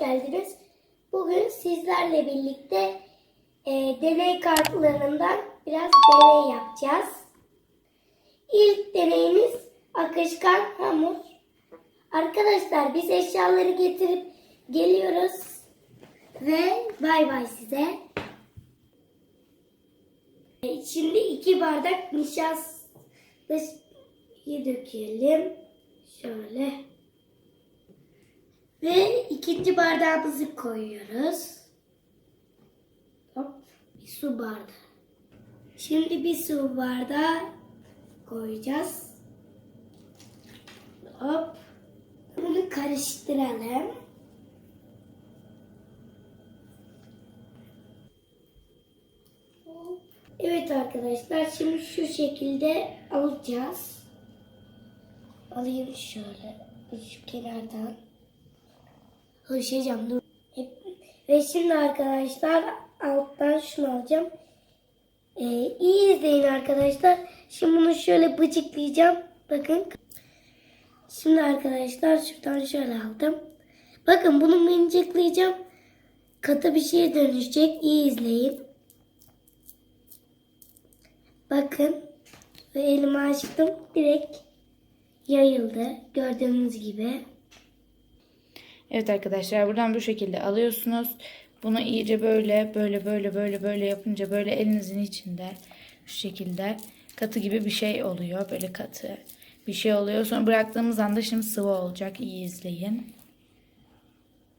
geldiniz. Bugün sizlerle birlikte e, deney kartlarından biraz deney yapacağız. İlk deneyimiz akışkan hamur. Arkadaşlar biz eşyaları getirip geliyoruz. Ve bay bay size. Şimdi iki bardak nişastayı dökelim. Şöyle. Ve ikinci bardağımızı koyuyoruz. Hop. Bir su bardağı. Şimdi bir su bardağı koyacağız. Hop. Bunu karıştıralım. Evet arkadaşlar şimdi şu şekilde alacağız. Alayım şöyle şu kenardan. Konuşacağım dur. Ve şimdi arkadaşlar alttan şunu alacağım. Ee, iyi izleyin arkadaşlar. Şimdi bunu şöyle bıcıklayacağım. Bakın. Şimdi arkadaşlar şuradan şöyle aldım. Bakın bunu mıncıklayacağım. Katı bir şeye dönüşecek. İyi izleyin. Bakın. Ve elimi açtım. Direkt yayıldı. Gördüğünüz gibi. Evet arkadaşlar buradan bu şekilde alıyorsunuz. Bunu iyice böyle böyle böyle böyle böyle yapınca böyle elinizin içinde şu şekilde katı gibi bir şey oluyor. Böyle katı bir şey oluyor. Sonra bıraktığımız anda şimdi sıvı olacak. İyi izleyin.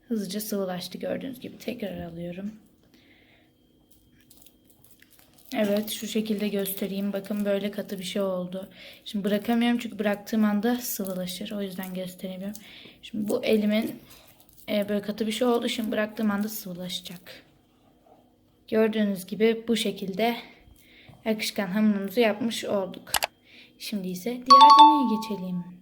Hızlıca sıvılaştı gördüğünüz gibi. Tekrar alıyorum. Evet şu şekilde göstereyim. Bakın böyle katı bir şey oldu. Şimdi bırakamıyorum çünkü bıraktığım anda sıvılaşır. O yüzden gösteremiyorum. Şimdi bu elimin e, böyle katı bir şey oldu. Şimdi bıraktığım anda sıvılaşacak. Gördüğünüz gibi bu şekilde akışkan hamurumuzu yapmış olduk. Şimdi ise diğer deneye geçelim.